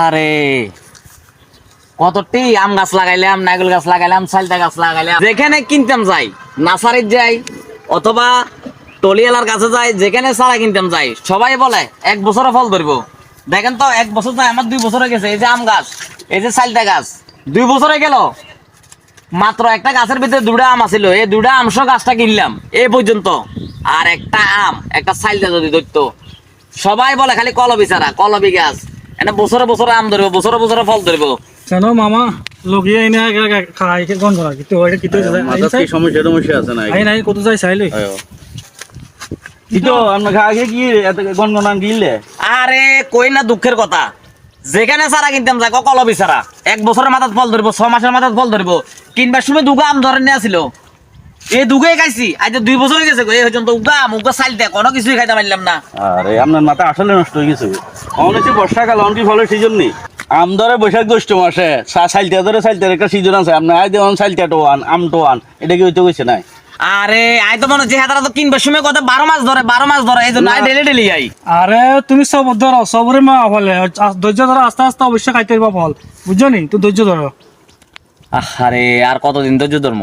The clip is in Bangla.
আরে কতটি আম গাছ লাগাইলাম নাইগুল গাছ লাগাইলাম সালতা গাছ লাগাইলাম। যেখানে কিনতাম যাই, নার্সারির যাই, অথবা টলিয়ালার কাছে যাই, যেখানে চারা কিনতাম যাই, সবাই বলে, এক বছরে ফল ধরবো। দেখেন তো, এক বছর যাই আমার দুই বছরে গেছে, এই যে আম গাছ, এই যে সালতা গাছ, দুই বছরে গেল। মাত্র একটা গাছের ভিতরে দুটা আম আছিল, এই দুটা আমস গাছটা কিনলাম এই পর্যন্ত। আর একটা আম, একটা সাইলটা যদি ধরতো, সবাই বলে খালি কলবি ছাড়া কলবি গাছ। এনে বছরে বছরে আম ধরবো বছরে বছরে ফল ধরবো জানো মামা লগিয়ে এনে খাই করা কিন্তু ওইটা কিতো মাথার কি সমস্যা আছে না আই নাই কত যাই চাইলে আগে কি এত গিললে আরে কই না দুঃখের কথা। যেখানে সারা কিনতাম কলবি ছাড়া এক বছরের মাথাত ফল ধরবো ছ মাসের মাথাত ফল ধরবো কিনবার সময় দুগা আম ধরে নিয়ে আসিল এই দুগাই খাইছি। আজ দুই বছর হয়ে গেছে এই পর্যন্ত উগা আম উগা চাইলতে কোনো কিছুই খাইতে পারলাম না। আরে আপনার মাথা আসলে নষ্ট হয়ে গেছে। অন হচ্ছে বর্ষাকাল অন কি ফলের সিজন নেই। আম ধরে বৈশাখ জ্যৈষ্ঠ মাসে সাইলটা ধরে সাইলটার একটা সিজন আছে। আপনার আই দেওয়ান টোয়ান আম টোয়ান এটা কি হইতে গেছে নাই? আরে আই তো মনে হচ্ছে হেতারা তো কিনবার সময় কথা বারো মাস ধরে বারো মাস ধরে এই জন্য আই ডেলি ডেলি আই আরে তুমি সব ধরো সবরে মা ফলে। ধৈর্য ধরো আস্তে আস্তে অবশ্যই খাইতে পারবা ফল। বুঝছ নি? তুই ধৈর্য ধরো। আরে আর কতদিন ধৈর্য ধর্ম?